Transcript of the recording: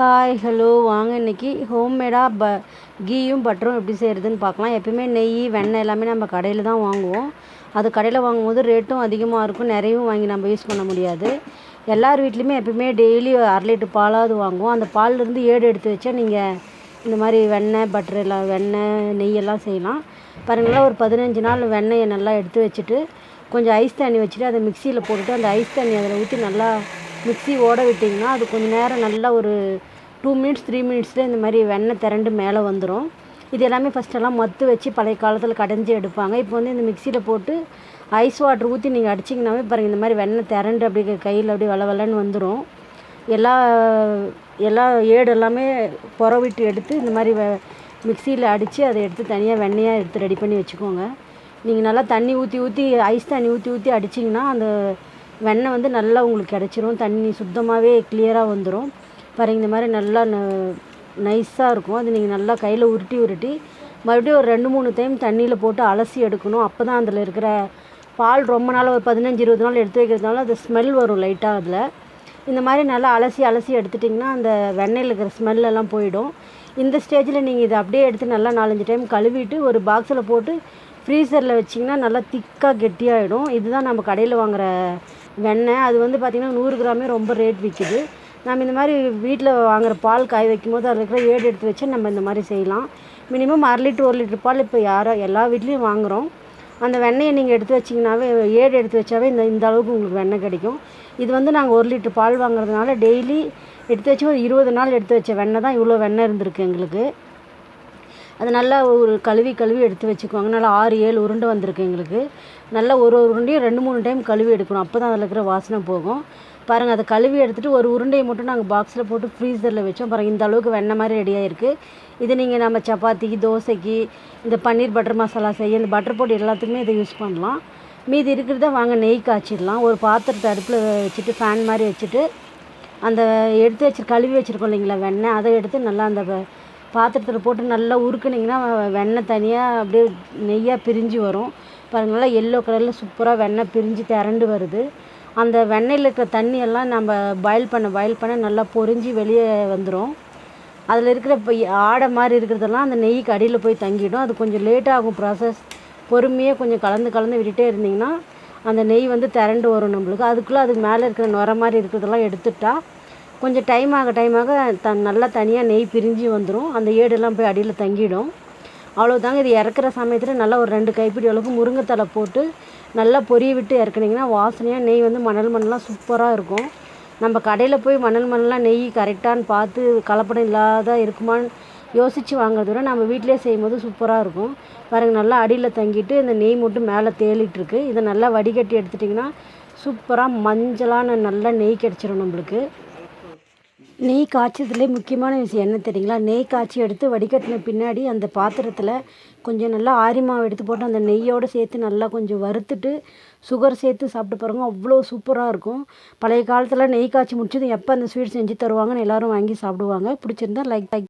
Hi hello வாங்க இன்றைக்கி ஹோம்மேடாக ப கீயும் பட்டரும் எப்படி செய்கிறதுன்னு பார்க்கலாம். எப்பயுமே நெய் வெண்ணெய் எல்லாமே நம்ம கடையில் தான் வாங்குவோம். அது கடையில் வாங்கும்போது ரேட்டும் அதிகமாக இருக்கும். நிறையவும் வாங்கி நம்ம யூஸ் பண்ண முடியாது. எல்லார் வீட்லேயுமே எப்பயுமே டெய்லி அரை லிட்டர் பாலாவது வாங்குவோம். அந்த பால்லேருந்து ஏடு எடுத்து வச்சா நீங்கள் இந்த மாதிரி வெண்ணெய் பட்டர் எல்லாம் வெண்ணெய் நெய் எல்லாம் செய்யலாம். பாருங்களா ஒரு பதினஞ்சு நாள் வெண்ணெயை நல்லா எடுத்து வச்சுட்டு கொஞ்சம் ஐஸ் தண்ணி வச்சுட்டு அதை மிக்சியில் போட்டுட்டு அந்த ஐஸ் தண்ணி அதில் ஊற்றி நல்லா மிக்ஸி ஓட விட்டிங்கன்னா அது கொஞ்சம் நேரம் நல்லா ஒரு டூ மினிட்ஸ் த்ரீ மினிட்ஸில் இந்த மாதிரி வெண்ணெய் திரண்டு மேலே வந்துடும் இது எல்லாமே ஃபஸ்ட்டெல்லாம் மத்து வச்சு பழைய காலத்தில் கடைஞ்சி எடுப்பாங்க. இப்போ வந்து இந்த மிக்சியில் போட்டு ஐஸ் வாட்டர் ஊற்றி நீங்கள் அடிச்சிங்கனாவே பாருங்கள் இந்த மாதிரி வெண்ணெய் திரண்டு அப்படி கையில் அப்படியே வள வளன்னு வந்துடும் எல்லா எல்லா ஏடு எல்லாமே புறவிட்டு எடுத்து இந்த மாதிரி வெ மிக்சியில் அடித்து அதை எடுத்து தனியாக வெண்ணெயாக எடுத்து ரெடி பண்ணி வச்சுக்கோங்க. நீங்கள் நல்லா தண்ணி ஊற்றி ஊற்றி ஐஸ் தண்ணி ஊற்றி ஊற்றி அடிச்சிங்கன்னா அந்த வெண்ணெய் வந்து நல்லா உங்களுக்கு கிடச்சிரும். தண்ணி சுத்தமாகவே கிளியராக வந்துடும் பாருங்க இந்த மாதிரி நல்லா ந நைஸாக இருக்கும். அது நீங்கள் நல்லா கையில் உருட்டி உருட்டி மறுபடியும் ஒரு ரெண்டு மூணு டைம் தண்ணியில் போட்டு அலசி எடுக்கணும். அப்போ தான் அதில் இருக்கிற பால் ரொம்ப நாள் ஒரு பதினஞ்சு இருபது நாள் எடுத்து வைக்கிறதுனால அது ஸ்மெல் வரும் லைட்டாக அதில். இந்த மாதிரி நல்லா அலசி அலசி எடுத்துட்டிங்கன்னா அந்த வெண்ணெயில் இருக்கிற ஸ்மெல்லெல்லாம் போயிடும். இந்த ஸ்டேஜில் நீங்கள் இதை அப்படியே எடுத்து நல்லா நாலஞ்சு டைம் கழுவிட்டு ஒரு பாக்ஸில் போட்டு ஃப்ரீசரில் வச்சிங்கன்னா நல்லா திக்காக கெட்டியாகிடும் இதுதான் நம்ம கடையில் வாங்குகிற வெண்ணெய். அது வந்து பார்த்திங்கன்னா நூறு கிராமே ரொம்ப ரேட் விற்கிது நம்ம இந்த மாதிரி வீட்டில் வாங்குகிற பால் காய வைக்கும் போது அதில் இருக்கிற ஏடு எடுத்து வச்சு நம்ம இந்த மாதிரி செய்யலாம். மினிமம் அரை லிட்ரு ஒரு லிட்டர் பால் இப்போ யாரோ எல்லா வீட்லேயும் வாங்குகிறோம் அந்த வெண்ணெயை நீங்கள் எடுத்து வச்சிங்கனாவே ஏடு எடுத்து வச்சாவே இந்த இந்த அளவுக்கு உங்களுக்கு வெண்ணெய் கிடைக்கும். இது வந்து நாங்கள் ஒரு லிட்டர் பால் வாங்குறதுனால டெய்லி எடுத்து வச்சு ஒரு இருபது நாள் எடுத்து வச்ச வெண்ணெய் தான் இவ்வளோ வெண்ணெய் இருந்திருக்கு எங்களுக்கு. அது நல்லா ஒரு கழுவி கழுவி எடுத்து வச்சுக்குவாங்க. நல்லா ஆறு ஏழு உருண்டை வந்திருக்கு எங்களுக்கு. நல்லா ஒரு ஒரு உருண்டையும் ரெண்டு மூணு டைம் கழுவி எடுக்கணும். அப்போ தான் அதில் இருக்கிற வாசனை போகும். பாருங்கள் அதை கழுவி எடுத்துகிட்டு ஒரு உருண்டையை மட்டும் நாங்கள் பாக்ஸில் போட்டு ஃப்ரீசரில் வச்சோம். பாருங்கள் இந்த அளவுக்கு வெண்ணெய் மாதிரி ரெடி ஆகிருக்கு இது நீங்கள் நம்ம சப்பாத்திக்கு தோசைக்கு இந்த பன்னீர் பட்டர் மசாலா செய்ய இந்த பட்டர் பொடி எல்லாத்துக்குமே இதை யூஸ் பண்ணலாம். மீதி இருக்கிறத வாங்க நெய் காய்ச்சிடலாம். ஒரு பாத்திரத்தை அடுப்பில் வச்சுட்டு ஃபேன் மாதிரி வச்சுட்டு அந்த எடுத்து வச்சு கழுவி வச்சுருக்கோம் இல்லைங்களா வெண்ணெய். அதை எடுத்து நல்லா அந்த பாத்திரத்தில் போட்டு நல்லா உருக்குனிங்கன்னா வெண்ணெய் தனியாக அப்படியே நெய்யாக பிரிஞ்சு வரும். பாருங்கள் நல்லா எல்லோ கலரில் சூப்பராக வெண்ணெய் பிரிஞ்சு திரண்டு வருது. அந்த வெண்ணெயில் இருக்கிற தண்ணியெல்லாம் நம்ம பாயில் பண்ண பாயில் பண்ண நல்லா பொரிஞ்சு வெளியே வந்துடும் அதில் இருக்கிற இப்போ ஆடை மாதிரி இருக்கிறதெல்லாம் அந்த நெய்க்கு அடியில் போய் தங்கிடும். அது கொஞ்சம் லேட் ஆகும் ப்ராசஸ் பொறுமையாக கொஞ்சம் கலந்து கலந்து விட்டுட்டே இருந்திங்கன்னா அந்த நெய் வந்து திரண்டு வரும் நம்மளுக்கு. அதுக்குள்ளே அதுக்கு மேலே இருக்கிற நுர மாதிரி இருக்கிறதெல்லாம் எடுத்துட்டா கொஞ்சம் டைம் ஆக டைம் ஆக த நல்லா தனியாக நெய் பிரிஞ்சு வந்துடும் அந்த ஏடெல்லாம் போய் அடியில் தங்கிடும். அவ்வளோதாங்க இது இறக்குற சமயத்தில் நல்லா ஒரு ரெண்டு கைப்பிடி அளவுக்கு முருங்கைத்தலை போட்டு நல்லா பொரிய விட்டு இறக்குனிங்கன்னா வாசனையாக நெய் வந்து மணல் மணலாக சூப்பராக இருக்கும். நம்ம கடையில் போய் மணல் மணலாக நெய் கரெக்டானு பார்த்து கலப்படம் இல்லாத இருக்குமான்னு யோசித்து வாங்குறத விட நம்ம வீட்டிலே செய்யும் போது சூப்பராக இருக்கும். பாருங்கள் நல்லா அடியில் தங்கிட்டு இந்த நெய் மட்டும் மேலே தேலிட்டுருக்கு இதை நல்லா வடிகட்டி எடுத்துட்டிங்கன்னா சூப்பராக மஞ்சளான நல்லா நெய் கிடச்சிரும் நம்மளுக்கு. நெய் காய்ச்சதுலே முக்கியமான விஷயம் என்ன தெரியுங்களா? நெய் காய்ச்சி எடுத்து வடிகட்டின பின்னாடி அந்த பாத்திரத்தில் கொஞ்சம் நல்லா ஆரி மாவு எடுத்து போட்டு அந்த நெய்யோடு சேர்த்து நல்லா கொஞ்சம் வறுத்துட்டு சுகர் சேர்த்து சாப்பிட்டு பாருங்க. அவ்வளோ சூப்பராக இருக்கும். பழைய காலத்தில் நெய் காய்ச்சி முடிச்சது எப்போ அந்த ஸ்வீட் செஞ்சு தருவாங்கன்னு எல்லோரும் வாங்கி சாப்பிடுவாங்க. பிடிச்சிருந்தா லைக் லைக்